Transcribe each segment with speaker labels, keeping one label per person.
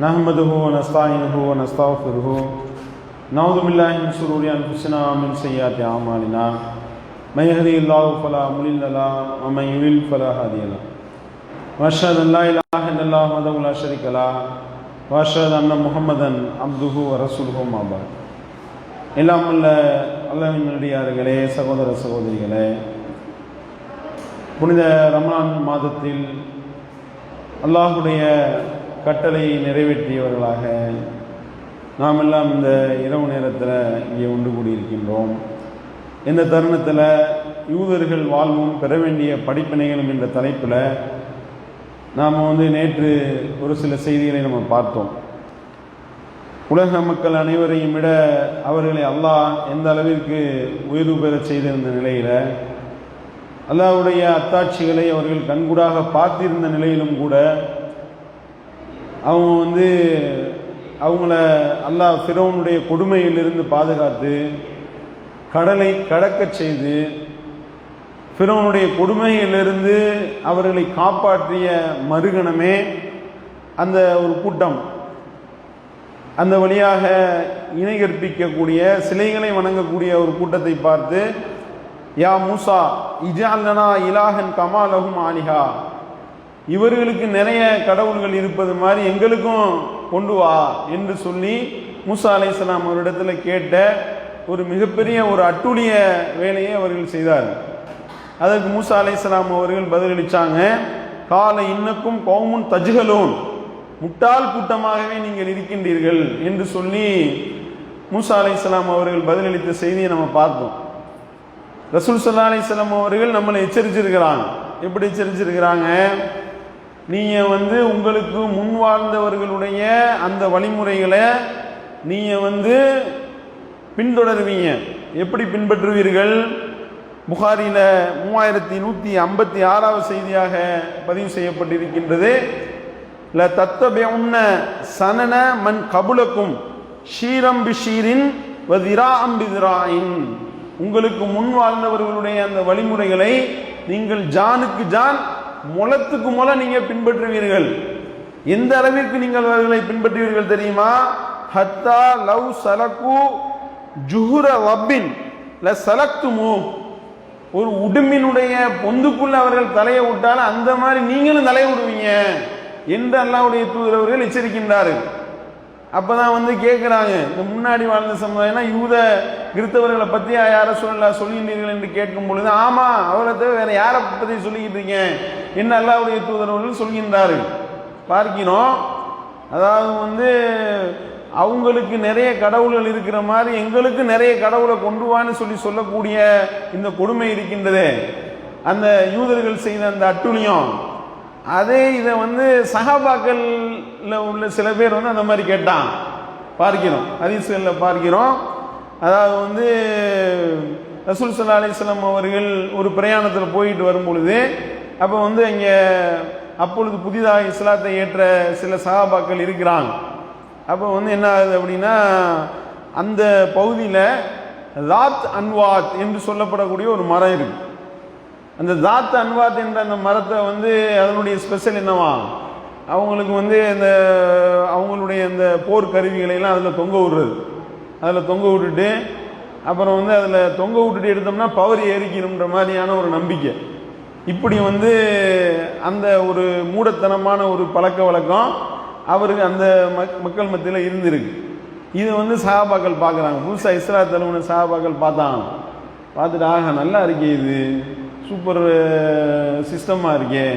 Speaker 1: نحمده ونستعينه ونستغفره نعوذ بالله من شرور أنفسنا ومن سيئات أعمالنا من يهدي الله فلا مضل له ومن يضلل فلا هادي له وأشهد أن لا إله إلا الله وحده لا شريك له وأشهد أن محمدا عبده ورسوله ما بعد எல்லாம் உள்ள அல்லாவினுடையார்களே சகோதர சகோதரிகளே புனித ரமணான் மாதத்தில் அல்லாஹுடைய கட்டளையை நிறைவேற்றியவர்களாக நாம் எல்லாம் இந்த இரவு நேரத்தில் இங்கே ஒன்று கூடியிருக்கின்றோம். இந்த தருணத்தில் யூதர்கள் வாழ்வும் பெற வேண்டிய படிப்பினைகளும் என்ற தலைப்பில் நாம் வந்து நேற்று ஒரு சில செய்திகளை நம்ம பார்த்தோம். உலக மக்கள் அனைவரையும் விட அவர்களை அல்லாஹ் எந்த அளவிற்கு உயர்வு பெறச் செய்திருந்த நிலையில் அல்லாஹ்வுடைய அத்தாட்சிகளை அவர்கள் கண்கூடாக பார்த்திருந்த நிலையிலும் கூட அவங்க வந்து அவங்கள அல்லாஹ் ஃபிரௌனுடைய கொடுமையிலிருந்து பாதுகாத்து கடலை கடக்கச் செய்து ஃபிரௌனுடைய கொடுமையிலிருந்து அவர்களை காப்பாற்றிய மறுகணமே அந்த ஒரு கூட்டம். அந்த வழியாக இணை கற்பிக்கக்கூடிய சிலைகளை வணங்கக்கூடிய ஒரு கூட்டத்தை பார்த்து யா மூசா இஜாலனா இலாஹன் கமாலகும் ஆலிஹா. இவர்களுக்கு நிறைய கடவுள்கள் இருப்பது மாதிரி எங்களுக்கும் கொண்டு வா என்று சொல்லி மூசா அலைஹிஸ்ஸலாம் அவரிடத்தில் கேட்ட ஒரு மிகப்பெரிய ஒரு அட்டுழிய வேலையை அவர்கள் செய்தார் அதற்கு மூசா அலைஹிஸ்ஸலாம் அவர்கள் பதிலளித்தாங்க காலை இன்னக்கும் கௌமுன் தஜ்ஹலூன் முட்டாள் கூட்டமாகவே நீங்கள் இருக்கின்றீர்கள் என்று சொல்லி மூசா அலைசலாம் அவர்கள் பதிலளித்த செய்தியை நம்ம பார்த்தோம். ரசூல் சல்லா அலிஸ்லாம் அவர்கள் நம்மளை எச்சரிச்சிருக்கிறாங்க. எப்படி எச்சரிச்சிருக்கிறாங்க? நீங்கள் வந்து உங்களுக்கு முன் வாழ்ந்தவர்களுடைய அந்த வழிமுறைகளை நீங்கள் வந்து பின்தொடருவீங்க. எப்படி பின்பற்றுவீர்கள்? புகாரியில் மூவாயிரத்தி நூற்றி ஐம்பத்தி ஆறாவது செய்தியாக பதிவு செய்யப்பட்டிருக்கின்றது. ல தத்தபெவுன்ன சனன மண் கபுலக்கும் ஷீரம் பிஷீரின் வதிரா அம்பிதிராயின் உங்களுக்கு முன் வாழ்ந்தவர்களுடைய அந்த வழிமுறைகளை நீங்கள் ஜானுக்கு ஜான் முளத்துக்கு முள நீங்க பின்பற்றுவீர்கள். எந்த அளவிற்கு நீங்கள் அவர்களை பின்பற்றுவீர்கள் தெரியுமா? ஹத்தா லவ் சலக்கு ஜுஹுர வப்பின் ல சலக்துமு ஒரு உடும்பினுடைய பொந்துக்குள்ள அவர்கள் தலையை விட்டாலும் அந்த மாதிரி நீங்களும் தலையை விடுவீங்க என்று அல்லாவுடைய தூதர் அவர்கள் எச்சரிக்கின்றார்கள். அப்பதான் வந்து கேட்குறாங்க இந்த முன்னாடி வாழ்ந்த சமுதாயம்னா யூத கிறிஸ்தவர்களை பற்றி யாரை சொல்ல சொல்லுகின்றீர்கள் என்று கேட்கும் பொழுது ஆமா அவளை தவிர வேற யாரை பற்றி சொல்லிக்கிட்டு இருக்கீங்க? என்ன அல்லாவுடைய தூதரவர்கள் சொல்கின்றார்கள்? பார்க்கிறோம். அதாவது வந்து அவங்களுக்கு நிறைய கடவுள்கள் இருக்கிற மாதிரி எங்களுக்கு நிறைய கடவுளை கொண்டு வான்னு சொல்லி சொல்லக்கூடிய இந்த கொடுமை இருக்கின்றதே. அந்த யூதர்கள் செய்த அந்த அட்டுழியம். அதே இதை வந்து சகாபாக்கள்ல உள்ள சில பேர் வந்து அந்த மாதிரி கேட்டான் பார்க்கிறோம். ஹதீஸ்களில் பார்க்கிறோம். அதாவது வந்து ரசூல் சல்லா அலிஸ்லாம் அவர்கள் ஒரு பிரயாணத்தில் போயிட்டு வரும் பொழுது அப்போ வந்து இங்கே அப்பொழுது புதிதாக இஸ்லாத்தை ஏற்ற சில சகாபாக்கள் இருக்கிறாங்க. அப்போ வந்து என்ன ஆகுது அப்படின்னா அந்த பகுதியில் ராத் அன்வாத் என்று சொல்லப்படக்கூடிய ஒரு மரம் இருக்குது அந்த தாத் அன்வாத் என்ற அந்த மரத்தை வந்து அதனுடைய ஸ்பெஷல் என்னவா? அவங்களுக்கு வந்து அந்த அவங்களுடைய அந்த போர் கருவிகளையெல்லாம் அதில் தொங்க விடுறது. அதில் தொங்க விட்டுட்டு அப்புறம் வந்து அதில் தொங்க விட்டுட்டு எடுத்தோம்னா பவர் ஏறிக்கணுன்ற மாதிரியான ஒரு நம்பிக்கை. இப்படி வந்து அந்த ஒரு மூடத்தனமான ஒரு பழக்க வழக்கம் அவருக்கு அந்த மக் மக்கள் மத்தியில் இருந்திருக்கு. இது வந்து சகாபாக்கள் பார்க்குறாங்க. புதுசாக இஸ்ரா தலைவன சகாபாக்கள் பார்த்தாங்க. பார்த்துட்டு ஆக நல்லா இருக்கே இது. சூப்பர் சிஸ்டமாக இருக்கே.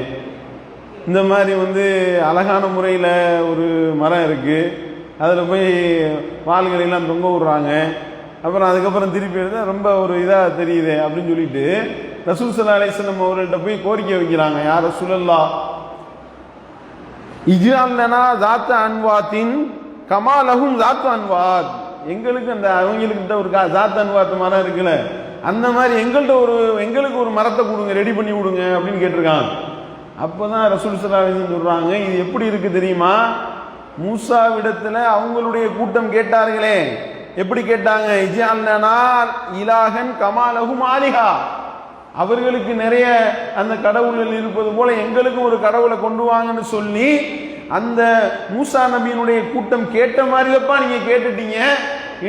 Speaker 1: இந்த மாதிரி வந்து அழகான முறையில் ஒரு மரம் இருக்குது அதில் போய் வாள்களெல்லாம் தொங்க விடுறாங்க. அப்புறம் அதுக்கப்புறம் திருப்பி எடுத்தால் ரொம்ப ஒரு இதாக தெரியுது அப்படின்னு சொல்லிட்டு ரசூல் சல்லா அலிஸ்லம் அவர்கள்ட்ட போய் கோரிக்கை வைக்கிறாங்க யார் சுழல்லா இஜால்லனா தாத்த அன்வாத்தின் கமாலகும் தாத்த அன்வாத். எங்களுக்கு அந்த அவங்களுக்கிட்ட ஒரு ஜாத்த அன்வாத்து மரம் இருக்குல்ல அந்த மாதிரி எங்கள்கிட்ட ஒரு எங்களுக்கு ஒரு மரத்தை கொடுங்க ரெடி பண்ணி கொடுங்க அப்படின்னு கேட்டிருக்காங்க. அப்போதான் ரசூல் சலாஹன் சொல்றாங்க இது எப்படி இருக்கு தெரியுமா? மூசாவிடத்துல அவங்களுடைய கூட்டம் கேட்டார்களே. எப்படி கேட்டாங்க? இஜால்லனா இலாகன் கமாலகும் ஆலிகா அவர்களுக்கு நிறைய அந்த கடவுள்கள் இருப்பது போல எங்களுக்கும் ஒரு கடவுளை கொண்டு வாங்கன்னு சொல்லி அந்த மூசா நபியினுடைய கூட்டம் கேட்ட மாதிரிலப்பா நீங்க கேட்டுட்டீங்க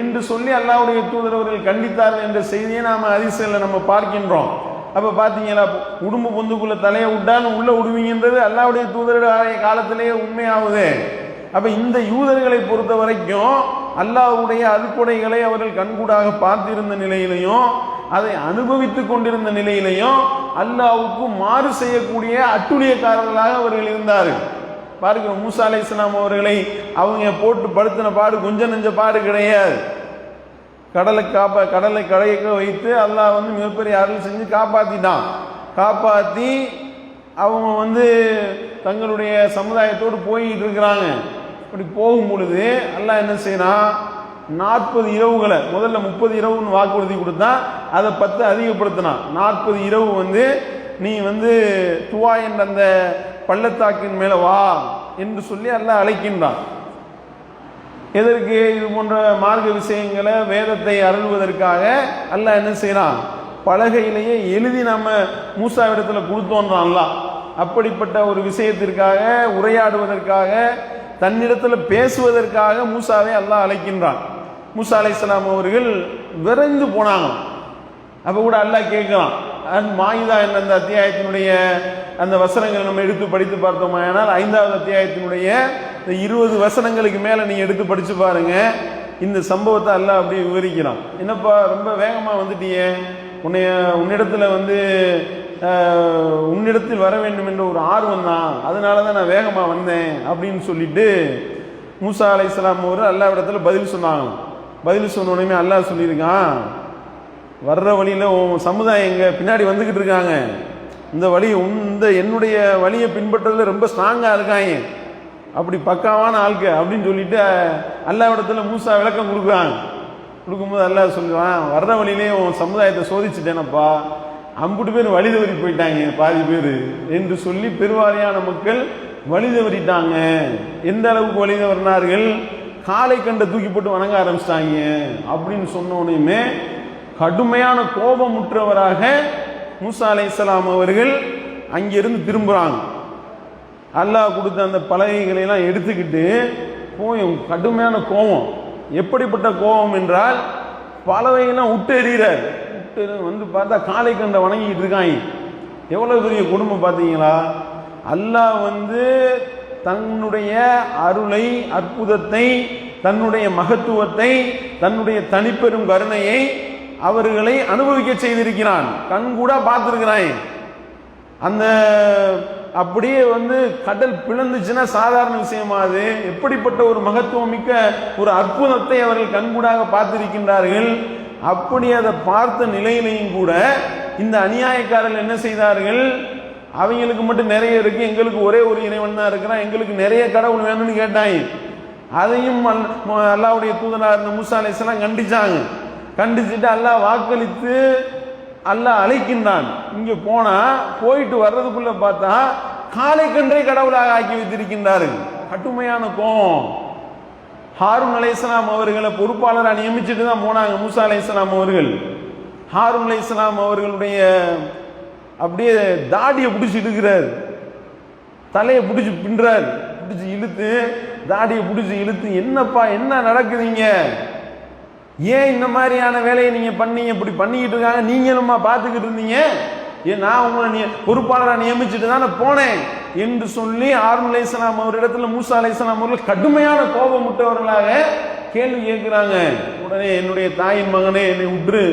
Speaker 1: என்று சொல்லி அல்லாவுடைய தூதர் அவர்கள் கண்டித்தார்கள் என்ற செய்தியை நாம அதிசயில நம்ம பார்க்கின்றோம். அப்ப பாத்தீங்களா உடும்பு பொந்துக்குள்ள தலையை விட்டாலும் உள்ள விடுவீங்கன்றது அல்லாவுடைய தூதருடைய காலத்திலேயே உண்மையாகுது. அப்ப இந்த யூதர்களை பொறுத்த வரைக்கும் அல்லாவுடைய அறுக்குடைகளை அவர்கள் கண்கூடாக பார்த்திருந்த நிலையிலையும் அதை அனுபவித்துக் கொண்டிருந்த நிலையிலையும் அல்லாவுக்கு மாறு செய்யக்கூடிய அட்டுழியக்காரர்களாக அவர்கள் இருந்தார்கள். பாருங்க மூசா அலை இஸ்லாம் அவர்களை அவங்க போட்டு படுத்தின பாடு கொஞ்சம் நெஞ்ச பாடு கிடையாது. கடலை காப்பா கடலை கடையக்க வைத்து அல்லாஹ் வந்து மிகப்பெரிய அருள் செஞ்சு காப்பாற்றிட்டான் காப்பாற்றி அவங்க வந்து தங்களுடைய சமுதாயத்தோடு போயிட்டு இருக்கிறாங்க. இப்படி போகும் பொழுது அல்லாஹ் என்ன செய்யறான்? நாற்பது இரவுகளை முதல்ல முப்பது இரவுன்னு வாக்குறுதி கொடுத்தா அதை பத்து அதிகப்படுத்தினான் நாற்பது இரவு வந்து நீ வந்து துவா என்ற அந்த பள்ளத்தாக்கின் மேல வா என்று சொல்லி எல்லாம் அழைக்கின்றான். எதற்கு? இது போன்ற மார்க்க விஷயங்களை வேதத்தை அருள்வதற்காக அல்ல என்ன செய்யறான் பலகையிலேயே எழுதி நம்ம மூசா இடத்துல அப்படிப்பட்ட ஒரு விஷயத்திற்காக உரையாடுவதற்காக தன்னிடத்தில் பேசுவதற்காக மூசாவை அல்லாஹ் அழைக்கின்றான். மூசா அலைஹிஸ்ஸலாம் அவர்கள் விரைந்து போனாங்க. அப்போ கூட அல்லாஹ் கேட்கலாம் அண்ட் மாயுதா என்ற அந்த அத்தியாயத்தினுடைய அந்த வசனங்களை நம்ம எடுத்து படித்து பார்த்தோமா? ஆனால் ஐந்தாவது அத்தியாயத்தினுடைய இந்த இருபது வசனங்களுக்கு மேலே நீங்கள் எடுத்து படித்து பாருங்க. இந்த சம்பவத்தை அல்லாஹ் அப்படியே விவரிக்கிறான். என்னப்பா ரொம்ப வேகமாக வந்துட்டியே. உன்னைய உன்னிடத்தில் வந்து உன்னிடத்தில் வர வேண்டும் என்ற ஒரு ஆர்வம் தான். அதனால தான் நான் வேகமாக வந்தேன் அப்படின்னு சொல்லிட்டு மூசா அலைஹிஸ்ஸலாம் அவர் அல்லா இடத்துல பதில் சொன்னாங்க பதில் சொன்ன உடனே அல்லாஹ் சொல்லியிருக்கான் வர்ற வழியில் உன் சமுதாயம் எங்க பின்னாடி வந்துக்கிட்டு இருக்காங்க. இந்த வழி உன் இந்த என்னுடைய வழியை பின்பற்றதில் ரொம்ப ஸ்ட்ராங்காக இருக்காங்க. அப்படி பக்காவான ஆள்க அப்படின்னு சொல்லிட்டு அல்லாவிடத்துல மூசா விளக்கம் கொடுக்குறாங்க. கொடுக்கும்போது அல்லாஹ் சொல்லுவான் வர்ற வழியிலே உன் சமுதாயத்தை சோதிச்சுட்டேனப்பா. அம்புட்டு பேர் வழி தவறி போயிட்டாங்க பாதி பேர். என்று சொல்லி பெருவாரியான மக்கள் வழி தவறிட்டாங்க எந்த அளவுக்கு வழி தவறினார்கள் காலை கண்டை தூக்கி போட்டு வணங்க ஆரம்பிச்சிட்டாங்க. அப்படின்னு சொன்ன கடுமையான கோபமுற்றவராக மூசா அலைஹிஸ்ஸலாம் அவர்கள் அங்கிருந்து திரும்புகிறாங்க அல்லாஹ் கொடுத்த அந்த பலகைகளையெல்லாம் எடுத்துக்கிட்டு போய் கடுமையான கோபம். எப்படிப்பட்ட கோபம் என்றால் பலவையெல்லாம் விட்டு எறிகிறார் விட்டு வந்து பார்த்தா காலை கண்ட வணங்கிக்கிட்டு இருக்காங்க. எவ்வளோ பெரிய குடும்பம் பார்த்தீங்களா? அல்லாஹ் வந்து தன்னுடைய அருளை அற்புதத்தை தன்னுடைய மகத்துவத்தை தன்னுடைய தனிப்பெரும் கருணையை அவர்களை அனுபவிக்க செய்திருக்கிறான். கண் கூட பார்த்திருக்கிறான். அந்த அப்படியே வந்து கடல் பிளந்துச்சுன்னா சாதாரண விஷயமா அது? எப்படிப்பட்ட ஒரு மகத்துவம் மிக்க ஒரு அற்புதத்தை அவர்கள் கண்கூடாக பார்த்திருக்கின்றார்கள்? அப்படி அதை பார்த்த நிலையிலையும் கூட இந்த அநியாயக்காரர்கள் என்ன செய்தார்கள்? அவங்களுக்கு மட்டும் நிறைய இருக்கு எங்களுக்கு ஒரே ஒரு இறைவன் தான் இருக்கிறான் எங்களுக்கு நிறைய கடவுள் வேணும்னு கேட்டாங்க அதையும் அல்லாவுடைய தூதனார் இருந்த மூசா கண்டிச்சாங்க. கண்டிச்சுட்டு அல்லாஹ் வாக்களித்து அல்லாஹ் அழைக்கின்றான். இங்கே போனா போயிட்டு வர்றதுக்குள்ள பார்த்தா காலை கன்றை கடவுளாக ஆக்கி வைத்திருக்கின்றார்கள். கடுமையான கோபம். ஹாரூன் அலைஹிஸ்ஸலாம் அவர்களை பொறுப்பாளராக நியமிச்சுட்டு தான் போனாங்க மூசா அலைஹிஸ்ஸலாம் அவர்கள். ஹாரூன் அலைஹிஸ்ஸலாம் அவர்களுடைய அப்படியே தாடியை பிடிச்சி இழுக்கிறார் தலையை பிடிச்சி பின்றார். பிடிச்சி இழுத்து தாடியை பிடிச்சி இழுத்து என்னப்பா என்ன நடக்குதுங்க ஏன் இந்த மாதிரியான வேலையை நீங்கள் பண்ணீங்க? இப்படி பண்ணிக்கிட்டு இருக்காங்க. நீங்களும்மா பார்த்துக்கிட்டு இருந்தீங்க? ஏன் நான் உங்களை நிய பொறுப்பாளராக நியமிச்சுட்டு தானே போனேன் என்று சொல்லி ஆர்ம அலைசலாம் அவரிடத்துல மூசா அலைசலாம் அவர்கள் கடுமையான கோபமுட்டவர்களாக கேள்வி கேட்குறாங்க. உடனே என்னுடைய தாயின் மகனே என்னை விட்டுரு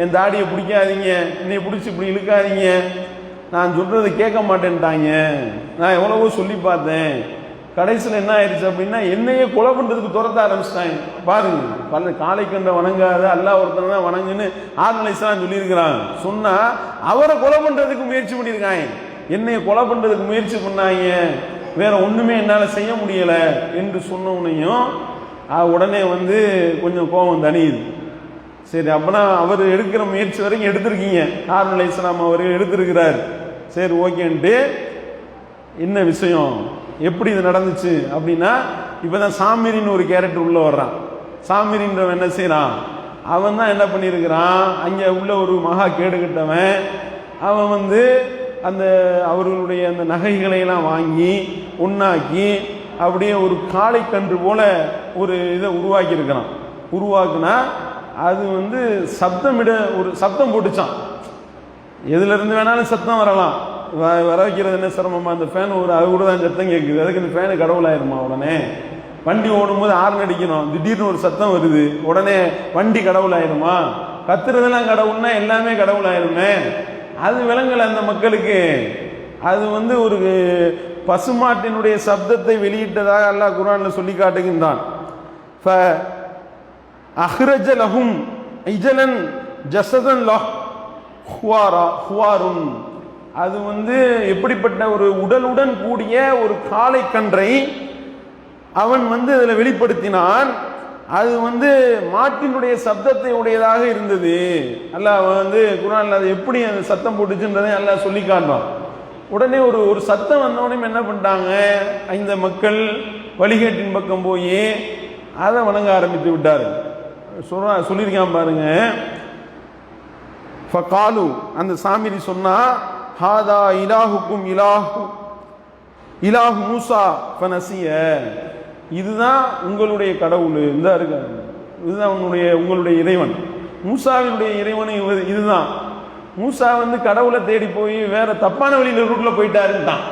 Speaker 1: என் தாடியை பிடிக்காதீங்க என்னை பிடிச்சி இப்படி இழுக்காதீங்க. நான் சொல்கிறது கேட்க மாட்டேன்ட்டாங்க. நான் எவ்வளவோ சொல்லி பார்த்தேன். கடைசியில் என்ன ஆயிடுச்சு அப்படின்னா என்னையே கொலை பண்ணுறதுக்கு துரத்த ஆரம்பிச்சிட்டாங்க. பாருங்க பல காலை கண்ட வணங்காத அல்லா ஒருத்தன் தான் வணங்குன்னு ஆர்மலைஸ்லாம் சொல்லியிருக்கிறாங்க. சொன்னால் அவரை கொலை பண்ணுறதுக்கு முயற்சி பண்ணியிருக்காங்க. என்னைய கொலை பண்ணுறதுக்கு முயற்சி பண்ணாங்க. வேற ஒன்றுமே என்னால் செய்ய முடியலை என்று சொன்னவனையும் உடனே வந்து கொஞ்சம் கோபம் தனியுது சரி அப்பனா அவர் எடுக்கிற முயற்சி வரைக்கும் எடுத்திருக்கீங்க. ஆர்மலை இஸ்லாம் அவர் எடுத்திருக்கிறார். சரி ஓகேன்ட்டு என்ன விஷயம்? எப்படி இது நடந்துச்சு அப்படின்னா இப்போ தான் சாமிரின்னு ஒரு கேரக்டர் உள்ளே வர்றான். சாமிரின்றவன் என்ன செய்கிறான் அவன் தான் என்ன பண்ணியிருக்கிறான் அங்கே உள்ள ஒரு மகா கேடுகட்டவன் அவன் வந்து அந்த அவர்களுடைய அந்த நகைகளை எல்லாம் வாங்கி ஒண்ணாக்கி அப்படியே ஒரு காளை கன்று போல ஒரு இதை உருவாக்கியிருக்கிறான். உருவாக்குனா அது வந்து சப்தமிட ஒரு சப்தம் போட்டுச்சான். எதுலேருந்து வேணாலும் சத்தம் வரலாம். வர வைக்கிறது என்ன சிரமமா? அந்த ஃபேன் ஒரு அது கூட தான் சத்தம் கேட்குது அதுக்கு இந்த ஃபேனு கடவுளாயிருமா உடனே? வண்டி ஓடும்போது ஆர்ன் அடிக்கணும். திடீர்னு ஒரு சத்தம் வருது. உடனே வண்டி கடவுளாயிருமா? கத்துறதுலாம் கடவுள்னா எல்லாமே கடவுளாயிருமே. அது விலங்கல அந்த மக்களுக்கு. அது வந்து ஒரு பசுமாட்டினுடைய சப்தத்தை வெளியிட்டதாக அல்லாஹ் குர்ஆன்ல சொல்லி காட்டுகின்றான். ஃப அஹ்ரஜ லஹும் இஜலன் ஜசதன் லஹ் ஹுவாரா ஹுவாருன். அது வந்து எப்படிப்பட்ட ஒரு உடலுடன் கூடிய ஒரு காளை கன்றை அவன் வந்து அதில் வெளிப்படுத்தினான். அது வந்து மாட்டினுடைய சப்தத்தை உடையதாக இருந்தது. அல்லாஹ் வந்து குரான் அது எப்படி அந்த சத்தம் போட்டுச்சுன்றதை அல்ல சொல்லி காட்டுறான் உடனே ஒரு ஒரு சத்தம் வந்தோடனே என்ன பண்ணிட்டாங்க? இந்த மக்கள் வழிகேட்டின் பக்கம் போய் அதை வணங்க ஆரம்பித்து விட்டார். சொல்றா சொல்லியிருக்கான் பாருங்க. ஃபகாலு அந்த சாமிரி சொன்னா ஹாதா இலாஹுக்கும் இலாஹு. இலாஹு மூசா ஃபனசிய. இதுதான் உங்களுடைய கடவுள் இந்த இருக்காரு இதுதான் உன்னுடைய உங்களுடைய இறைவன். மூசாவினுடைய இறைவன் இதுதான். மூசா வந்து கடவுளை தேடி போய் வேற தப்பான வழியில் ரூட்ல போயிட்டாருன்ட்டான்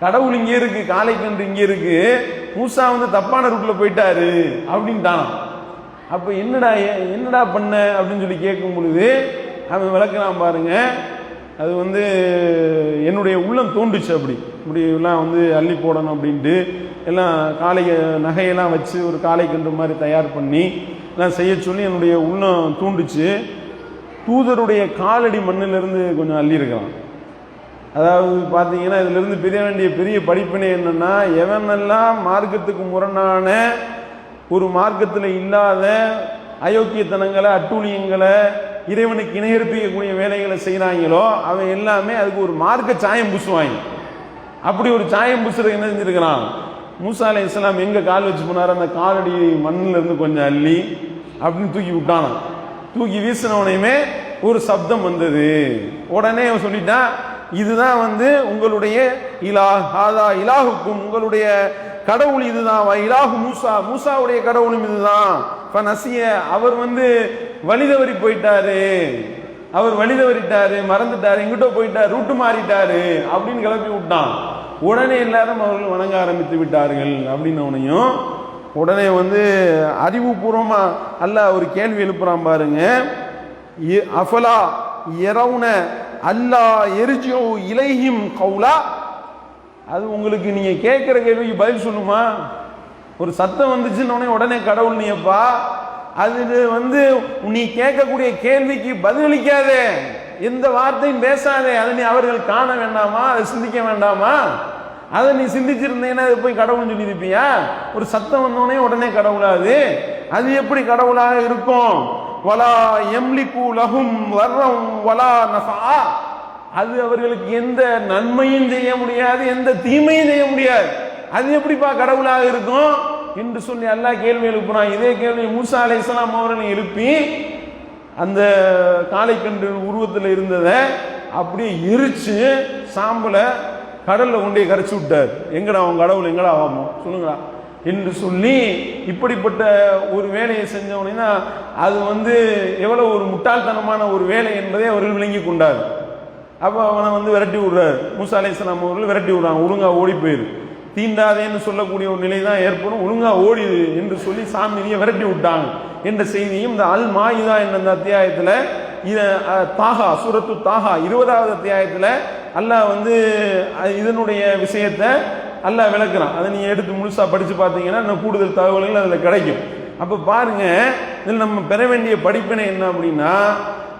Speaker 1: கடவுள் இங்கே இருக்கு காளை கன்று இங்கே இருக்கு. மூசா வந்து தப்பான ரூட்ல போயிட்டாரு அப்படின்ட்டான் அப்போ என்னடா ஏ- என்னடா பண்ண அப்படின்னு சொல்லி கேட்கும் பொழுது அவன் விளக்குறான் பாருங்க அது வந்து என்னுடைய உள்ளம் தோண்டுச்சு அப்படி. இப்படிலாம் எல்லாம் வந்து அள்ளி போடணும் அப்படின்ட்டு எல்லாம் காலை நகையெல்லாம் வச்சு ஒரு காளை கன்று மாதிரி தயார் பண்ணி எல்லாம் செய்ய சொல்லி என்னுடைய உள்ளம் தூண்டுச்சு தூதருடைய காலடி மண்ணிலிருந்து கொஞ்சம் அள்ளியிருக்கலாம். அதாவது பார்த்தீங்கன்னா இதிலிருந்து பிரிய வேண்டிய பெரிய படிப்பினை என்னென்னா எவனெல்லாம் மார்க்கத்துக்கு முரணான ஒரு மார்க்கத்தில் இல்லாத அயோக்கியத்தனங்களை அட்டூழியங்களை இறைவனுக்கு இணையற்பிக்கக்கூடிய வேலைகளை செய்கிறாங்களோ அவன் எல்லாமே அதுக்கு ஒரு மார்க்க சாயம் பூசுவாங்க. அப்படி ஒரு சாயம் பூசுறது என்ன செஞ்சிருக்கிறான்? மூசா அலை இஸ்லாம் எங்கே கால் வச்சு போனார்? அந்த காலடி மண்ணில் இருந்து கொஞ்சம் அள்ளி அப்படின்னு தூக்கி விட்டானான் தூக்கி வீசினவனையுமே ஒரு சப்தம் வந்தது. உடனே அவன் சொல்லிட்டான் இதுதான் வந்து உங்களுடைய இலா ஹாதா இலாஹுக்கும் உங்களுடைய கடவுள் இதுதான். இலாகு மூசா. மூசாவுடைய கடவுளும் இதுதான். இப்ப நசிய. அவர் வந்து வழிதவறி போயிட்டாரு. அவர் வழிதவறிட்டாரு மறந்துட்டாரு எங்கிட்ட போயிட்டாரு ரூட்டு மாறிட்டாரு அப்படின்னு கிளப்பி விட்டான். உடனே எல்லாரும் அவர்கள் வணங்க ஆரம்பித்து விட்டார்கள் அப்படின்னவனையும் உடனே வந்து அறிவுபூர்வமா அல்ல ஒரு கேள்வி எழுப்புறான் பாருங்க. அஃபலா எரவுன அல்லா எரிஜோ இலையும் கவுலா அது உங்களுக்கு நீங்கள் கேட்குற கேள்விக்கு பதில் சொல்லுமா? ஒரு சத்தம் வந்துச்சுன்னு உடனே கடவுள் நீப்பா அது வந்து நீ கேட்கக்கூடிய கேள்விக்கு பதிலளிக்காதே எந்த வார்த்தையும் பேசாதே அதை நீ அவர்கள் காண வேண்டாமா? அதை சிந்திக்க வேண்டாமா? அதை நீ சிந்திச்சிருந்தீங்கன்னா அது போய் கடவுள் சொல்லியிருப்பியா ஒரு சத்தம் வந்தோடனே உடனே கடவுளாது. அது எப்படி கடவுளாக இருக்கும்? வலா எம்லிக்கு லஹும் வர்றம் வலா நஃபா அது அவர்களுக்கு எந்த நன்மையும் செய்ய முடியாது எந்த தீமையும் செய்ய முடியாது. அது எப்படிப்பா கடவுளாக இருக்கும்? என்று சொல்லி அல்லாஹ் கேள்வி எழுப்புறான் இதே கேள்வி மூசா அலை இஸ்லாம் அவர்களை எழுப்பி அந்த காளைக்கன்று உருவத்தில் இருந்ததை அப்படியே எரிச்சு சாம்பலை கடல்ல கொண்டு போய் விட்டார். எங்கடா அவன் கடவுள் எங்கடா ஆகும் சொல்லுங்களா என்று சொல்லி இப்படிப்பட்ட ஒரு வேலையை செஞ்சவனா அது வந்து எவ்வளவு ஒரு முட்டாள்தனமான ஒரு வேலை என்பதை அவர்கள் விளங்கி கொண்டார் அப்போ அவனை வந்து விரட்டி விடுறாரு. மூசா அலைஹிஸ்ஸலாம் அவர்கள் விரட்டி விடுறாங்க ஒழுங்காக ஓடி போயிரு. தீண்டாதேன்னு சொல்லக்கூடிய ஒரு நிலை தான் ஏற்படும். ஒழுங்காக ஓடிது என்று சொல்லி சாமியை விரட்டி விட்டாங்க. என்ற செய்தியும் இந்த அல் மாயுதா என்ற அந்த அத்தியாயத்தில் இதை தாகா சூரத்து தாகா இருபதாவது அத்தியாயத்தில் அல்லாஹ் வந்து இதனுடைய விஷயத்தை அல்லாஹ் விளக்குறான். அதை நீ எடுத்து முழுசாக படித்து பார்த்தீங்கன்னா இன்னும் கூடுதல் தகவல்கள் அதில் கிடைக்கும். அப்போ பாருங்கள் இதில் நம்ம பெற வேண்டிய படிப்பினை என்ன அப்படின்னா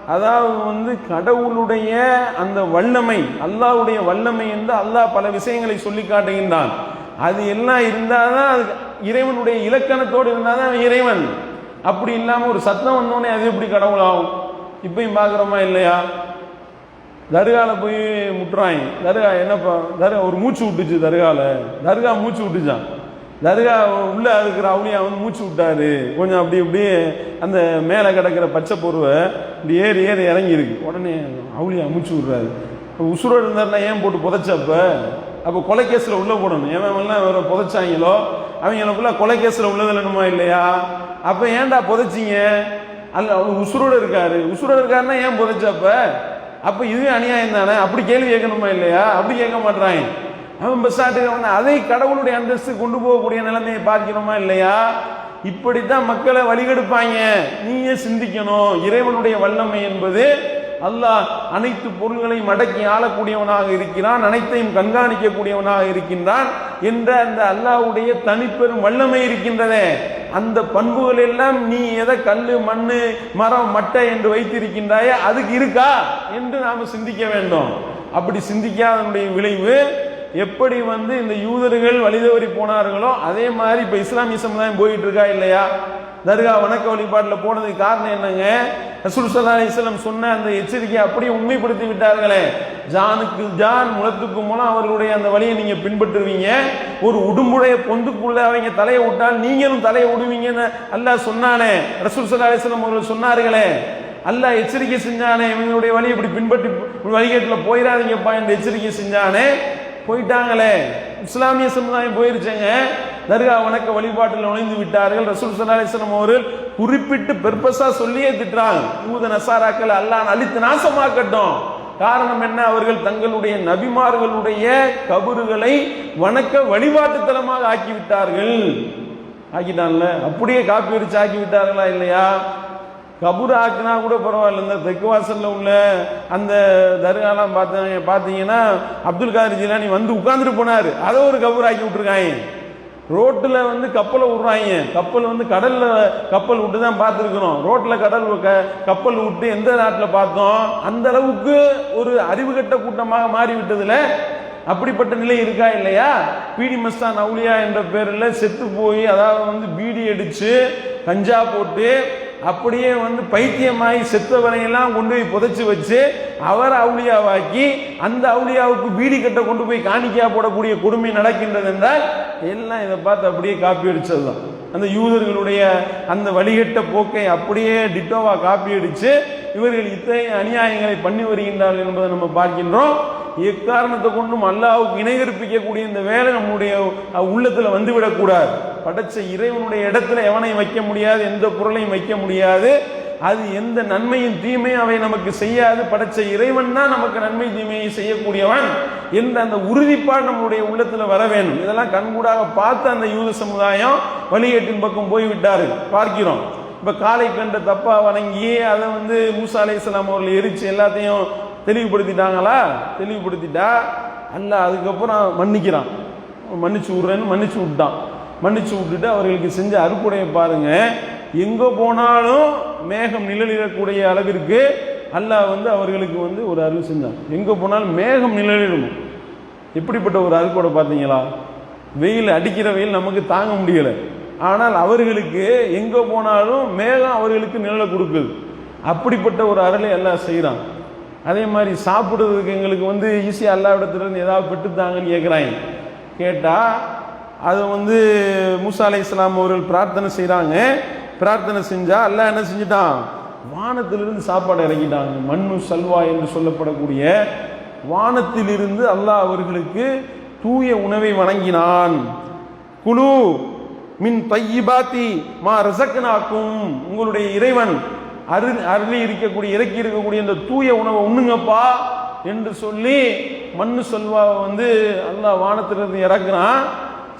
Speaker 1: அதாவது வந்து கடவுளுடைய அந்த வல்லமை அல்லாஹ்வுடைய வல்லமை என்று அல்லாஹ் பல விஷயங்களை சொல்லி காட்டுகின்றான். அது எல்லாம் இருந்தால் தான் அது இறைவனுடைய இலக்கணத்தோடு இருந்தால் தான் இறைவன். அப்படி இல்லாமல் ஒரு சத்தம் வந்தோடனே அது எப்படி கடவுள் ஆகும் இப்பயும் பார்க்குறோமா இல்லையா? தர்காவில் போய் முட்டுறாங்க. தர்கா என்னப்பா? தர்கா ஒரு மூச்சு விட்டுச்சு தர்காவில் தர்கா மூச்சு விட்டுச்சான் தர்கா உள்ளே இருக்கிற அவனியா வந்து மூச்சு விட்டாரு. கொஞ்சம் அப்படி இப்படி அந்த மேலே கிடக்கிற பச்சை பொருவை இப்படி ஏறி ஏறி இறங்கியிருக்கு. உடனே அவுளியா மூச்சு விடுறாரு. உசுரோடு இருந்தாருன்னா ஏன் போட்டு புதைச்சப்ப அப்போ? கொலை கேஸில் உள்ளே போடணும். எவன் இவரை புதைச்சாங்களோ? அவங்களுக்குள்ள ஃபுல்லாக கொலைக்கேஸில் உள்ளதில்லணுமா இல்லையா? அப்போ ஏன்டா புதைச்சிங்க? அல்ல அவர் உசுரோடு இருக்காரு. உசுரோடு இருக்காருன்னா ஏன் புதைச்சப்ப அப்போ? இதுவே அநியாயம் தானே? அப்படி கேள்வி கேட்கணுமா இல்லையா? அப்படி கேட்க மாட்டாங்க அவன் அதை கடவுளுடைய அந்தஸ்து கொண்டு போகக்கூடிய நிலைமையை பார்க்கிறோமா இல்லையா? இப்படித்தான் மக்களை வழிகெடுப்பாங்க. நீயே சிந்திக்கணும். இறைவனுடைய வல்லமை என்பது அல்லாஹ் அனைத்து பொருள்களையும் அடக்கி ஆளக்கூடியவனாக இருக்கிறான் அனைத்தையும் கண்காணிக்கக்கூடியவனாக இருக்கின்றான் என்ற அந்த அல்லாஹ்வுடைய தனிப்பெரும் வல்லமை இருக்கின்றதே. அந்த பண்புகள் எல்லாம் நீ எதை கல் மண் மரம் மட்டை என்று வைத்திருக்கின்றாயே அதுக்கு இருக்கா என்று நாம் சிந்திக்க வேண்டும். அப்படி சிந்திக்காதனுடைய விளைவு எப்படி வந்து இந்த யூதர்கள் வழிதவறி போனார்களோ அதே மாதிரி இப்போ இஸ்லாமிசம் சமுதாயம் போயிட்டு இருக்கா இல்லையா? தர்கா வணக்க வழிபாட்டில் போனதுக்கு காரணம் என்னங்க? ரசூல் சல்லா இஸ்லாம் சொன்ன அந்த எச்சரிக்கையை அப்படியே உண்மைப்படுத்தி விட்டார்களே. ஜானுக்கு ஜான் முளத்துக்கு மூலம் அவர்களுடைய அந்த வழியை நீங்கள் பின்பற்றுவீங்க. ஒரு உடும்புடைய பொந்துக்குள்ள அவங்க தலையை விட்டால் நீங்களும் தலையை விடுவீங்கன்னு அல்லாஹ் சொன்னானே. ரசூல் சல்லா அலிஸ்லாம் அவர்கள் சொன்னார்களே. அல்லாஹ் எச்சரிக்கை செஞ்சானே. இவங்களுடைய வழி இப்படி பின்பற்றி வழிகேட்டில் போயிடாதீங்கப்பா என்று எச்சரிக்கை செஞ்சானே. போயிட்டாங்களே. இஸ்லாமிய சமுதாயம் போயிருச்சேங்க. தர்கா வணக்க வழிபாட்டில் நுழைந்து விட்டார்கள். ரசூல் சலாஹிஸ்லம் அவர்கள் குறிப்பிட்டு பெர்பஸா சொல்லியே திட்டுறாங்க. யூத நசாராக்கள் அல்லாஹ் அழித்து நாசமாக்கட்டும். காரணம் என்ன? அவர்கள் தங்களுடைய நபிமார்களுடைய கபறுகளை வணக்க வழிபாட்டுத்தலமாக ஆக்கிவிட்டார்கள். ஆக்கிட்டான்ல அப்படியே காப்பி அடிச்சு ஆக்கி விட்டார்களா இல்லையா? கபூர் ஆக்குனா கூட பரவாயில்ல. இந்த தெற்கு வாசலில் உள்ள அந்த தர்காலாம் பார்த்தாங்க பார்த்தீங்கன்னா அப்துல் காதர் ஜிலானி வந்து உட்காந்துட்டு போனார். அதை ஒரு கபூர் ஆக்கி விட்டுருக்காங்க. ரோட்டில் வந்து கப்பலை விட்றாங்க. கப்பல் வந்து கடலில் கப்பல் விட்டு தான் பார்த்துருக்குறோம். ரோட்டில் கடல் க- கப்பல் விட்டு எந்த நாட்டில் பார்த்தோம்? அந்த அளவுக்கு ஒரு அறிவுகட்ட கூட்டமாக மாறிவிட்டதில் அப்படிப்பட்ட நிலை இருக்கா இல்லையா? பீடி மஸ்தான் அவுலியா என்ற பேரில் செத்து போய் அதாவது வந்து பீடி அடித்து கஞ்சா போட்டு அப்படியே வந்து பைத்தியமாகி செத்தவரையெல்லாம் கொண்டு போய் புதைச்சி வச்சு அவர் அவுளியாவாக்கி அந்த அவுளியாவுக்கு வீடு கட்ட கொண்டு போய் காணிக்கையா போடக்கூடிய கொடுமை நடக்கின்றது என்றால் எல்லாம் இதை பார்த்து அப்படியே காப்பி அடித்தது தான் அந்த யூதர்களுடைய அந்த வழிகட்ட போக்கை அப்படியே டிட்டோவா காப்பி அடித்து இவர்கள் இத்தகைய அநியாயங்களை பண்ணி வருகின்றார்கள் என்பதை நம்ம பார்க்கின்றோம். எக்காரணத்தை கொண்டும் அல்லாவுக்கு இணை கற்பிக்கக்கூடிய இந்த வேலை நம்முடைய உள்ளத்தில் வந்துவிடக்கூடாது படைச்ச இறைவனுடைய இடத்துல எவனையும் வைக்க முடியாது எந்த பொருளையும் வைக்க முடியாது. அது எந்த நன்மையும் தீமையும் அவை நமக்கு செய்யாது. படைச்ச இறைவன் தான் நமக்கு நன்மை தீமையை செய்யக்கூடியவன் என்ற அந்த உறுதிப்பாடு நம்முடைய உள்ளத்துல வர வேண்டும். இதெல்லாம் கண்கூடாக பார்த்து அந்த யூத சமுதாயம் வழிகேட்டின் பக்கம் போய்விட்டாரு பார்க்கிறோம். இப்ப காலை கண்ட தப்பா வணங்கி அதை வந்து மூசா இஸ்லாம் அவர்கள் எரிச்சு எல்லாத்தையும் தெளிவுபடுத்திட்டாங்களா? தெளிவுபடுத்திட்டா? அல்லாஹ் அதுக்கப்புறம் மன்னிக்கிறான். மன்னிச்சு விட்றேன்னு மன்னிச்சு விட்டான். மன்னிச்சு விட்டுட்டு அவர்களுக்கு செஞ்ச அறுப்புடைய பாருங்க. எங்கே போனாலும் மேகம் நிழலிடக்கூடிய அளவிற்கு அல்லாஹ் வந்து அவர்களுக்கு வந்து ஒரு அருள் செஞ்சான். எங்கே போனாலும் மேகம் நிழலிடணும் எப்படிப்பட்ட ஒரு அறுக்கோடை பார்த்தீங்களா? வெயில் அடிக்கிற வெயில் நமக்கு தாங்க முடியலை. ஆனால் அவர்களுக்கு எங்கே போனாலும் மேகம் அவர்களுக்கு நிழலை கொடுக்குது. அப்படிப்பட்ட ஒரு அருளை எல்லாம் செய்கிறான் அதே மாதிரி சாப்பிடுறதுக்கு எங்களுக்கு வந்து ஈஸியாக எல்லா இடத்துலேருந்து ஏதாவது பெற்றுத்தாங்கன்னு கேட்குறாங்க கேட்டால் அது வந்து மூசா அலை இஸ்லாம் அவர்கள் பிரார்த்தனை செய்கிறாங்க பிரார்த்தனை செஞ்சால் எல்லாம் என்ன செஞ்சிட்டான்? வானத்திலிருந்து சாப்பாடு இறங்கிட்டாங்க மண்ணு சல்வா என்று சொல்லப்படக்கூடிய வானத்திலிருந்து அல்லாஹ் அவர்களுக்கு தூய உணவை வணங்கினான். குழு மின் தையிபாத்தி மா ரசக்கனாக்கும் உங்களுடைய இறைவன் அரு அருளி இருக்கக்கூடிய இறக்கி இருக்கக்கூடிய இந்த தூய உணவை உண்ணுங்கப்பா என்று சொல்லி மண்ணு சொல்வாவை வந்து அல்லாஹ் வானத்திலிருந்து இறக்குறான்.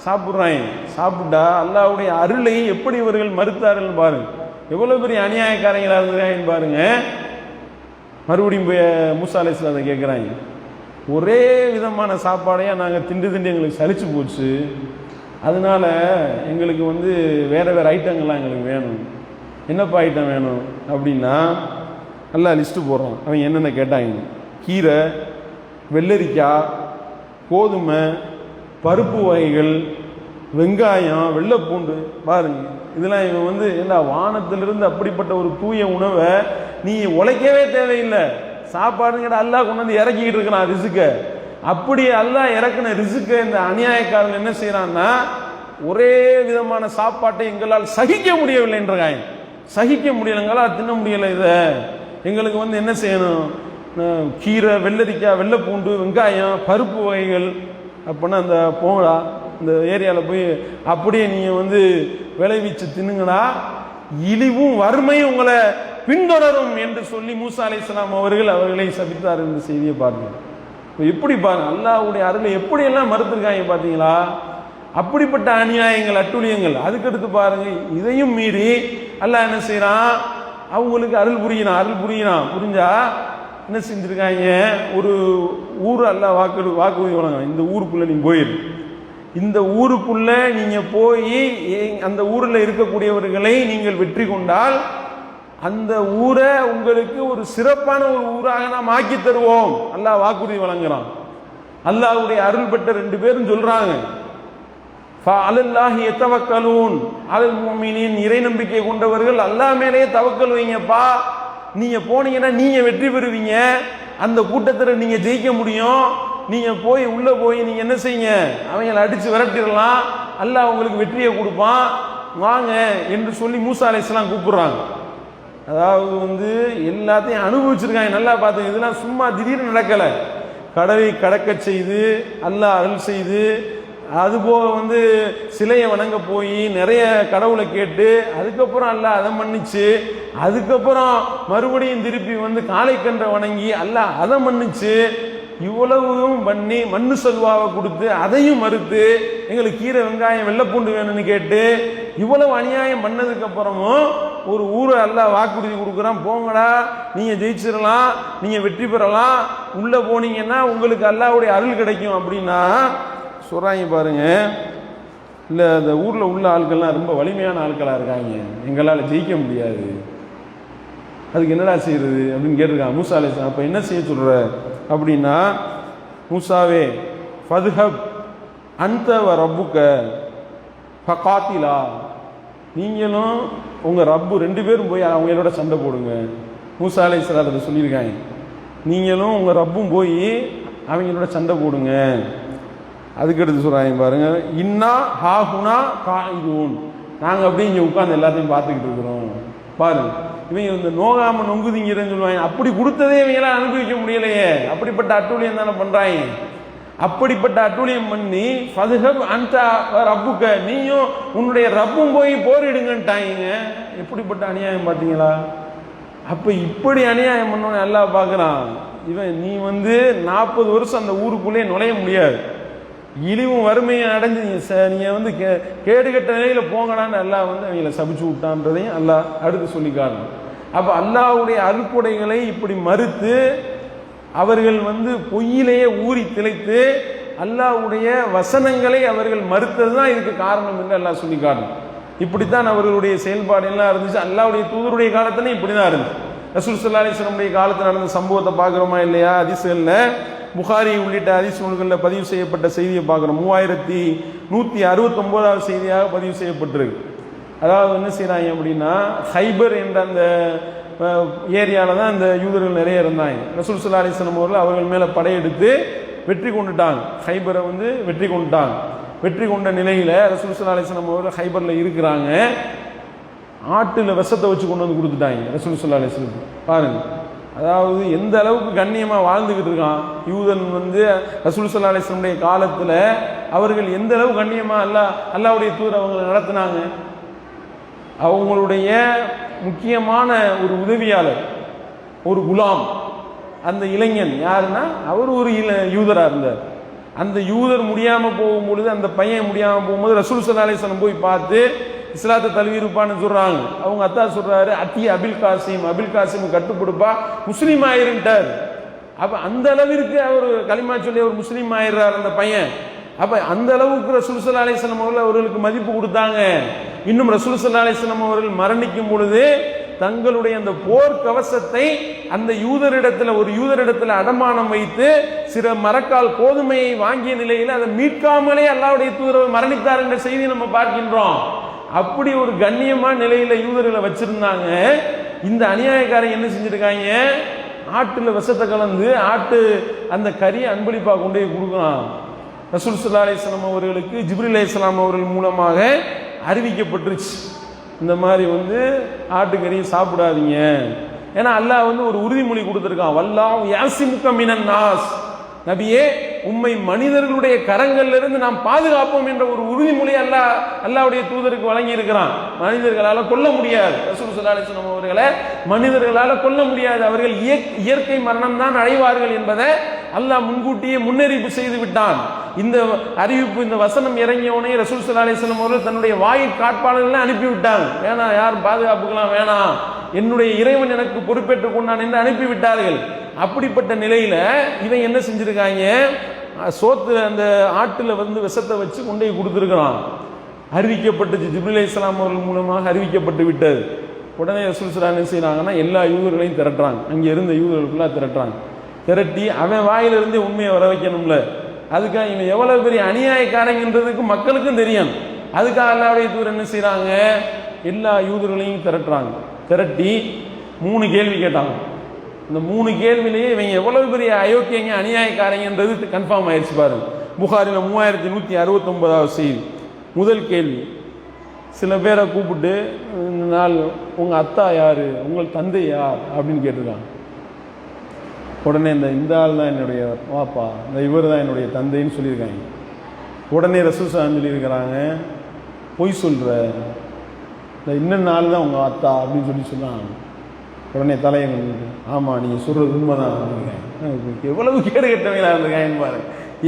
Speaker 1: சாப்பிட்றாங்க சாப்பிட்டா அல்லாவுடைய அருளை எப்படி இவர்கள் மறுத்தார்கள் பாருங்க. எவ்வளோ பெரிய அநியாயக்காரங்களாக இருந்தாங்க பாருங்க. மறுபடியும் போய் மூசா அலைஸ்லாம் அதை கேட்குறாங்க ஒரே விதமான சாப்பாடையாக நாங்கள் திண்டு திண்டு எங்களுக்கு சலிச்சு போச்சு. அதனால எங்களுக்கு வந்து வேறு வேறு ஐட்டங்கள்லாம் எங்களுக்கு வேணும். என்னப்பா ஐட்டம் வேணும் அப்படின்னா நல்லா லிஸ்ட்டு போடுறோம். அவங்க என்னென்ன கேட்டாங்க? கீரை வெள்ளரிக்காய் கோதுமை பருப்பு வகைகள் வெங்காயம் வெள்ளைப்பூண்டு. பாருங்க இதெல்லாம் இவன் வந்து என்ன வானத்திலிருந்து அப்படிப்பட்ட ஒரு தூய உணவை நீ உழைக்கவே தேவையில்லை. சாப்பாடுங்கிற அல்லா கொண்டு வந்து இறக்கிக்கிட்டு இருக்கிறான் ரிசுக்க. அப்படி அல்லா இறக்குன ரிசுக்க இந்த அநியாயக்காரன் என்ன செய்யறான்னா ஒரே விதமான சாப்பாட்டை எங்களால் சகிக்க முடியவில்லை என்றாங்க சகிக்க முடியலைங்களா? தின்ன முடியலை இதை? எங்களுக்கு வந்து என்ன செய்யணும்? கீரை வெள்ளரிக்காய் வெள்ளைப்பூண்டு வெங்காயம் பருப்பு வகைகள் அப்படின்னா அந்த போங்கடா இந்த ஏரியாவில் போய் அப்படியே நீங்கள் வந்து விளைவிச்சு தின்னுங்கடா. இழிவும் வறுமையும் உங்களை பின்தொடரும் என்று சொல்லி மூசா அலைஹிஸ்ஸலாம் அவர்கள் அவர்களை சபித்தார் இந்த செய்தியை பாருங்கள். இப்போ எப்படி பாருங்க அல்லாவுடைய அருளை எப்படியெல்லாம் மறுத்துருக்காங்க பார்த்தீங்களா அப்படிப்பட்ட அநியாயங்கள் அட்டுழியங்கள். அதுக்கடுத்து பாருங்கள் இதையும் மீறி அல்ல என்ன செய்யறான் அவங்களுக்கு அருள் புரியணும் அருள் புரியணும் புரிஞ்சா என்ன செஞ்சிருக்காங்க? ஒரு ஊர் அல்ல வாக்கு வாக்குறுதி வழங்க இந்த ஊருக்குள்ள நீங்கள் போயிரு. இந்த ஊருக்குள்ள நீங்க போய் ஏ- அந்த ஊர்ல இருக்கக்கூடியவர்களை நீங்கள் வெற்றி கொண்டால் அந்த ஊரை உங்களுக்கு ஒரு சிறப்பான ஒரு ஊராக நாம் ஆக்கி தருவோம். அல்லாஹ் வாக்குறுதி வழங்குறான். அல்லாஹ்வுடைய அருள் பெற்ற ரெண்டு பேரும் சொல்றாங்க. அலல்லாஹி எத்தவக்கலூன் அலல் மூமினின் இறை நம்பிக்கை கொண்டவர்கள் அல்லா மேலேயே தவக்கல் வைங்கப்பா. நீங்க போனீங்கன்னா நீங்க வெற்றி பெறுவீங்க. அந்த கூட்டத்தில் நீங்க ஜெயிக்க முடியும். நீங்க போய் உள்ள போய் நீங்க என்ன செய்யுங்க? அவங்களை அடிச்சு விரட்டிடலாம். அல்லாஹ் உங்களுக்கு வெற்றியை கொடுப்பான். வாங்க என்று சொல்லி மூசா அலைஸ்லாம் கூப்பிடுறாங்க. அதாவது வந்து எல்லாத்தையும் அனுபவிச்சிருக்காங்க. நல்லா பார்த்துங்க. இதெல்லாம் சும்மா திடீர்னு நடக்கலை. கடலை கடக்க செய்து அல்லாஹ் அருள் செய்து அதுபோக வந்து சிலையை வணங்க போய் நிறைய கடவுளை கேட்டு அதுக்கப்புறம் அல்லாஹ் அதை மன்னிச்சு அதுக்கப்புறம் மறுபடியும் திருப்பி வந்து காளை கன்றை வணங்கி அல்லாஹ் அதை மன்னிச்சு இவ்வளவும் பண்ணி மண்ணு செல்வாவை கொடுத்து அதையும் மறுத்து எங்களுக்கு கீரை வெங்காயம் வெள்ளைப்பூண்டு வேணும்னு கேட்டு இவ்வளவு அநியாயம் பண்ணதுக்கு அப்புறமும் ஒரு ஊரை எல்லாம் வாக்குறுதி கொடுக்குறான். போங்கடா நீங்கள் ஜெயிச்சிடலாம் நீங்கள் வெற்றி பெறலாம். உள்ளே போனீங்கன்னா உங்களுக்கு அல்லாவுடைய அருள் கிடைக்கும் அப்படின்னா சொல்கிறாங்க பாருங்க. இல்லை அந்த ஊரில் உள்ள ஆட்கள்லாம் ரொம்ப வலிமையான ஆட்களாக இருக்காங்க. எங்களால் ஜெயிக்க முடியாது. அதுக்கு என்னடா செய்யறது அப்படின்னு கேட்டிருக்காங்க. மூசா அலைஹிஸ்ஸலாம் அப்போ என்ன செய்ய சொல்கிற அப்படின்னா மூசாவே ஃபதுஹப் அந்த ரப்புக்க ஃபகாத்திலா. நீங்களும் உங்கள் ரப்பு ரெண்டு பேரும் போய் அவங்களோட சண்டை போடுங்க. மூசா அலைஹிஸ்ஸலாம் அதை சொல்லியிருக்காங்க. நீங்களும் உங்கள் ரப்பும் போய் அவங்களோட சண்டை போடுங்க. அதுக்கடுத்து சொல்கிறாங்க பாருங்க இன்னா ஹாஹுனா காயிதூன். நாங்கள் அப்படியே இங்கே உட்காந்து எல்லாத்தையும் பார்த்துக்கிட்டு இருக்கிறோம். பாருங்க இவங்க இந்த நோகாம நொங்குதிங்கிறன்னு சொல்லுவாங்க. அப்படி கொடுத்ததே இவங்களாம் அனுபவிக்க முடியலையே. அப்படிப்பட்ட அட்டூழியம் தானே பண்ணுறாங்க அப்படிப்பட்ட அட்டூழியம் பண்ணி ஃபதுஹப் அந்த ரப்புக்க நீயும் உன்னுடைய ரப்பும் போய் போரிடுங்கன்ட்டாங்க எப்படிப்பட்ட அநியாயம் பார்த்தீங்களா? அப்போ இப்படி அநியாயம் பண்ணோன்னு எல்லாம் பார்க்குறான். இவன் நீ வந்து நாற்பது வருஷம் அந்த ஊருக்குள்ளே நுழைய முடியாது. இழிவும் வறுமையும் அடைஞ்சு நீங்க ச- வந்து கே- கேடுகெட்ட நிலையில போங்கடான்னு அல்லாஹ் வந்து அவங்கள சபிச்சு விட்டான்றதையும் அல்லாஹ் அடுத்து சொல்லி காட்டணும். அப்ப அல்லாவுடைய அருட்கொடைகளை இப்படி மறுத்து அவர்கள் வந்து பொய்யிலேயே ஊறி திளைத்து அல்லாவுடைய வசனங்களை அவர்கள் மறுத்தது தான் இதுக்கு காரணம் என்று எல்லாம் சொல்லி காட்டணும். இப்படித்தான் அவர்களுடைய செயல்பாடு எல்லாம் இருந்துச்சு. அல்லாவுடைய தூதருடைய காலத்துல இப்படி தான் இருந்துச்சு. ரசூல் சல்லா அலிஸ்லமுடைய காலத்தில் நடந்த சம்பவத்தை பார்க்குறோமா இல்லையா? அதிசயல்ல புகாரி உள்ளிட்ட அதிச நூல்களில் பதிவு செய்யப்பட்ட செய்தியை பார்க்குறோம் மூவாயிரத்தி நூற்றி அறுபத்தொம்போதாவது செய்தியாக பதிவு செய்யப்பட்டிருக்கு. அதாவது என்ன செய்கிறாங்க அப்படின்னா ஹைபர் என்ற அந்த ஏரியாவில் தான் அந்த யூதர்கள் நிறைய இருந்தாங்க. ரசூல் சல்லா அலிஸ்லம் அவர்கள் அவர்கள் மேலே படையெடுத்து வெற்றி கொண்டுட்டாங்க. ஹைபரை வந்து வெற்றி கொண்டுட்டாங்க. வெற்றி கொண்ட நிலையில் ரசூல் சல்லா அலிஸ்லம் அவர்கள் ஹைபரில் இருக்கிறாங்க. ஆட்டில் விஷத்தை வச்சு கொண்டு வந்து கொடுத்துட்டாங்க ரசூல் சல்லா அலிஸ்லம் அதாவது எந்த அளவுக்கு கண்ணியமாக வாழ்ந்துக்கிட்டு இருக்கான்? யூதன் வந்து ரசூல் சல்லா அலிஸ்லமுடைய காலத்தில் அவர்கள் எந்த அளவு கண்ணியமாக அல்லா அல்லாவுடைய தூர் அவங்களை நடத்தினாங்க? அவங்களுடைய முக்கியமான ஒரு உதவியாளர் ஒரு குலாம் அந்த இளைஞன் யாருன்னா அவர் ஒரு இள யூதராக இருந்தார். அந்த யூதர் முடியாமல் போகும்பொழுது அந்த பையன் முடியாமல் போகும்போது ரசூல் சல்லா அலிஸ்லம் போய் பார்த்து இஸ்லாத்தை தழுவிருப்பான்னு சொல்றாங்க. அவங்க அத்தா சொல்றாரு அத்தி அபில் காசிம் அபில் காசிம் கட்டுப்படுப்பா முஸ்லீம் ஆயிருன்ட்டார். அப்ப அந்த அளவிற்கு அவர் களிமா சொல்லி அவர் முஸ்லீம் ஆயிடுறார் அந்த பையன். அப்ப அந்த அளவுக்கு ரசூல் சல்லா அலிஸ்லாம் அவர்கள் அவர்களுக்கு மதிப்பு கொடுத்தாங்க. இன்னும் ரசூல் சல்லா அலிஸ்லாம் அவர்கள் மரணிக்கும் பொழுது தங்களுடைய அந்த போர் கவசத்தை அந்த யூதரிடத்துல ஒரு யூதரிடத்துல அடமானம் வைத்து சில மரக்கால் கோதுமையை வாங்கிய நிலையில் அதை மீட்காமலே அல்லாவுடைய தூதரவை மரணித்தார் என்ற செய்தி நம்ம பார்க்கின்றோம். அப்படி ஒரு கண்ணியமான நிலையில யூதர்களை வச்சிருந்தாங்க. இந்த அநியாயக்காரங்க என்ன செஞ்சிருக்காங்க? ஆட்டுல விஷத்தை கலந்து ஆட்டு அந்த கறியை அன்பளிப்பா கொண்டு போய் கொடுக்கலாம். ரசூல் சுல்லா அலிஸ்லாம் அவர்களுக்கு ஜிப்ரில் இஸ்லாம் அவர்கள் மூலமாக அறிவிக்கப்பட்டுருச்சு. இந்த மாதிரி வந்து ஆட்டுக்கறியை சாப்பிடாதீங்க. ஏன்னா அல்லாஹ் வந்து ஒரு உறுதிமொழி கொடுத்துருக்கான். வல்லாம் யாசி முக்கமினன் நாஸ். நபியே உம்மை மனிதர்களுடைய கரங்களிலிருந்து நாம் பாதுகாப்போம் என்ற ஒரு உறுதிமொழி அல்லா அல்லாவுடைய தூதருக்கு வழங்கி இருக்கிறான் மனிதர்களால் கொல்ல முடியாது. ரசூல் ஸல்லல்லாஹு அவர்களை மனிதர்களால் கொல்ல முடியாது. அவர்கள் இயற்கை மரணம் தான் அடைவார்கள் என்பதை அல்லாஹ் முன்கூட்டியே முன்னறிவிப்பு செய்து விட்டான். இந்த அறிவிப்பு இந்த வசனம் இறங்கியவனே ரசூல் ஸல்லல்லாஹு அவர்கள் தன்னுடைய வாயு காட்பாளர்களை அனுப்பிவிட்டாங்க. வேணாம் யாரும் பாதுகாப்புக்கெல்லாம் வேணாம். என்னுடைய இறைவன் எனக்கு பொறுப்பேற்றுக் கொண்டான் என்று அனுப்பி விட்டார்கள் அப்படிப்பட்ட நிலையில இவன் என்ன செஞ்சிருக்காங்க? சோத்து அந்த ஆட்டில் வந்து விஷத்தை வச்சு கொண்டு போய் கொடுத்துருக்கிறான். அறிவிக்கப்பட்டுச்சு. ஜிப்ரில் இஸ்லாம் அவர்கள் மூலமாக அறிவிக்கப்பட்டு விட்டது. உடனே ரசூல் என்ன செய்கிறாங்கன்னா எல்லா யூதர்களையும் திரட்டுறாங்க. அங்கே இருந்த யூதர்களுக்குலாம் திரட்டுறாங்க. திரட்டி அவன் வாயிலிருந்தே உண்மையை வர வைக்கணும்ல. அதுக்காக இவன் எவ்வளவு பெரிய அநியாயக்காரங்கன்றதுக்கு மக்களுக்கும் தெரியும். அதுக்காக அல்லாவுடைய தூர் என்ன செய்கிறாங்க எல்லா யூதர்களையும் திரட்டுறாங்க. திரட்டி மூணு கேள்வி கேட்டாங்க. இந்த மூணு கேள்வியிலேயே இவங்க எவ்வளவு பெரிய அயோக்கியங்க அநியாயக்காரங்கன்றது கன்ஃபார்ம் ஆயிடுச்சு பாருங்க. புகாரில் மூவாயிரத்தி நூற்றி அறுபத்தொம்பதாவது செய்தி. முதல் கேள்வி. சில பேரை கூப்பிட்டு இந்த நாள் உங்கள் அத்தா யார்? உங்கள் தந்தை யார்? அப்படின்னு கேட்டிருக்காங்க. உடனே இந்த இந்த ஆள் தான் என்னுடைய வாப்பா. இந்த இவர் தான் என்னுடைய தந்தைன்னு சொல்லியிருக்காங்க. உடனே ரசூசான்னு சொல்லியிருக்கிறாங்க பொய் சொல்கிற இந்த இன்னும் நாள் தான் உங்கள் அத்தா அப்படின்னு சொல்லி சொன்னாங்க. உடனே தலையை ஆமாம் நீங்கள் சொல்கிறது உண்மைதான் தான் எவ்வளவு கேடு கெட்டவங்களா இருந்திருக்காங்க பாருங்க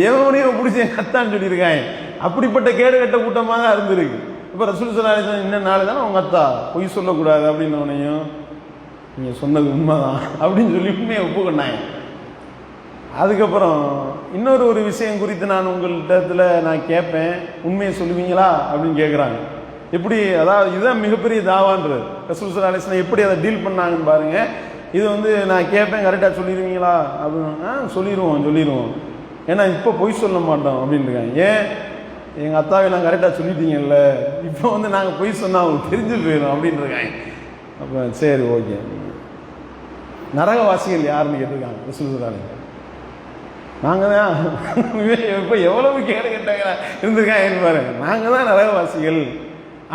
Speaker 1: எவனையும் பிடிச்சி கத்தான்னு அத்தான்னு சொல்லியிருக்காங்க அப்படிப்பட்ட கேடு கட்ட கூட்டமாக தான் இருந்திருக்கு. இப்போ ரசூல் சலாஹ் இன்னும் நாள் தானே உங்கள் அத்தா? பொய் சொல்லக்கூடாது அப்படின்னவனையும் நீங்கள் சொன்னது உண்மை தான் அப்படின்னு சொல்லி உண்மையை ஒப்புக்கொண்டாங்க. அதுக்கப்புறம் இன்னொரு ஒரு விஷயம் குறித்து நான் உங்கள்கிட்ட நான் கேட்பேன். உண்மையை சொல்லுவீங்களா அப்படின்னு கேட்குறாங்க எப்படி அதாவது இதுதான் மிகப்பெரிய தாவான்றது. ரசூல் சல்லா அலிஸ்லாம் எப்படி அதை டீல் பண்ணாங்கன்னு பாருங்க. இது வந்து நான் கேட்பேன் கரெக்டாக சொல்லிடுவீங்களா? அப்படின்னு ஆ சொல்லிடுவோம் சொல்லிடுவோம். ஏன்னா இப்போ பொய் சொல்ல மாட்டோம் அப்படின்னு ஏன்? எங்கள் அத்தாவை நான் கரெக்டாக சொல்லிட்டீங்கல்ல. இப்போ வந்து நாங்கள் பொய் சொன்னால் அவங்களுக்கு தெரிஞ்சு போயிடும் அப்படின்னு இருக்காங்க. அப்போ சரி ஓகே. நரகவாசிகள் யாருன்னு கேட்டிருக்காங்க ரசூல் நாங்கள் தான் இப்போ எவ்வளவு கேடு கேட்டாங்க இருந்திருக்காங்க பாருங்க. நாங்கள் தான் நரகவாசிகள்.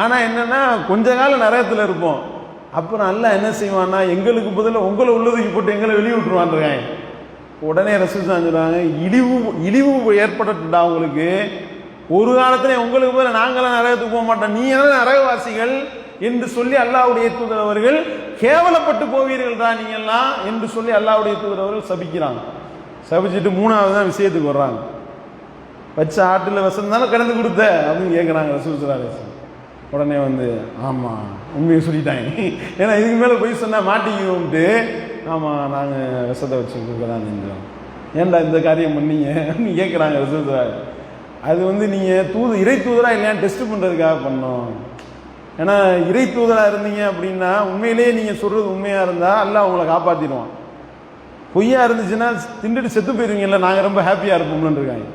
Speaker 1: ஆனால் என்னென்னா கொஞ்ச காலம் நரகத்தில் இருப்போம். அப்புறம் அல்ல என்ன செய்வான்னா எங்களுக்கு பதிலாக உங்களை உள்ளதுக்கு போட்டு எங்களை வெளியே விட்டுருவான்ருக்காங்க உடனே ரசூல் சொல்கிறாங்க இழிவு இழிவு ஏற்பட்டுட்டா உங்களுக்கு. ஒரு காலத்தில் உங்களுக்கு பதில் நாங்களாம் நரகத்துக்கு போக மாட்டோம். நீ என்ன நரகவாசிகள் என்று சொல்லி அல்லாவுடைய தூதர் அவர்கள் கேவலப்பட்டு போவீர்கள் தான் நீங்கெல்லாம் என்று சொல்லி அல்லாவுடைய தூதர் அவர்கள் சபிக்கிறாங்க. சபிச்சுட்டு மூணாவது தான் விஷயத்துக்கு வர்றாங்க. வச்ச ஆட்டில் வசந்தாலும் கடந்து கலந்து கொடுத்த அப்படின்னு கேட்குறாங்க ரசூல் சலாஹ் உடனே வந்து ஆமாம் உண்மையை சொல்லிட்டாங்க. ஏன்னா இதுக்கு மேலே போய் சொன்னால் மாட்டிக்குவோம்ட்டு ஆமாம் நாங்கள் விஷத்தை வச்சு கொடுக்க தான் செஞ்சோம் ஏன்டா இந்த காரியம் பண்ணீங்க? அப்படின்னு கேட்குறாங்க விஷத்தை. அது வந்து நீங்கள் தூது இறை தூதராக இல்லையான்னு டெஸ்ட் பண்ணுறதுக்காக பண்ணோம். ஏன்னா இறை தூதராக இருந்தீங்க அப்படின்னா உண்மையிலேயே நீங்கள் சொல்கிறது உண்மையாக இருந்தால் எல்லாம் உங்களை காப்பாற்றிடுவான் பொய்யா இருந்துச்சுன்னா திண்டுட்டு செத்து போயிருவீங்கல்ல நாங்கள் ரொம்ப ஹாப்பியாக இருப்போம்னு இருக்காங்க.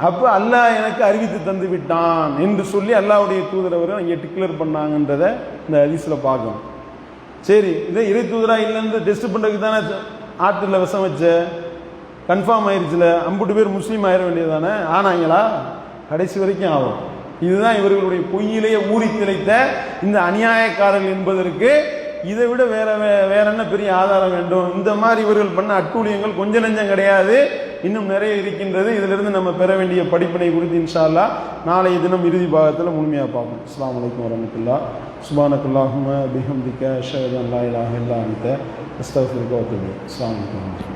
Speaker 1: அப்போ அல்லாஹ் எனக்கு அறிவித்து தந்து விட்டான் என்று சொல்லி அல்லாவுடைய தூதர் இங்கே அங்கே டிக்ளேர் பண்ணாங்கன்றதை இந்த ஹதீஸில் பார்க்கணும். சரி இதே இறை தூதராக இல்லைன்னு டெஸ்ட் பண்ணுறதுக்கு தானே ஆற்றில் விஷம் வச்ச? கன்ஃபார்ம் ஆயிடுச்சுல ஐம்பது பேர் முஸ்லீம் ஆயிட வேண்டியது தானே ஆனாங்களா? கடைசி வரைக்கும் ஆகும். இதுதான் இவர்களுடைய பொய்யிலேயே ஊறி திளைத்த இந்த அநியாயக்காரர்கள் என்பதற்கு இதை விட வேற வே- வேற என்ன பெரிய ஆதாரம் வேண்டும்? இந்த மாதிரி இவர்கள் பண்ண அட்டூழியங்கள் கொஞ்ச நெஞ்சம் கிடையாது. இன்னும் நிறைய இருக்கின்றது. இதிலிருந்து நம்ம பெற வேண்டிய படிப்பினை குறித்து இன்ஷால்லா நாளைய தினம் இறுதி பாகத்தில் முழுமையாக பார்ப்போம். அஸ்லாம் வலைக்கம் வரமத்துல்லா சுபானக்குல்லாஹும பிஹம்திக்க ஷஹதன் லா இலாஹ இல்லா அன்த அஸ்தக்ஃபிருக்க வ அத்தூபு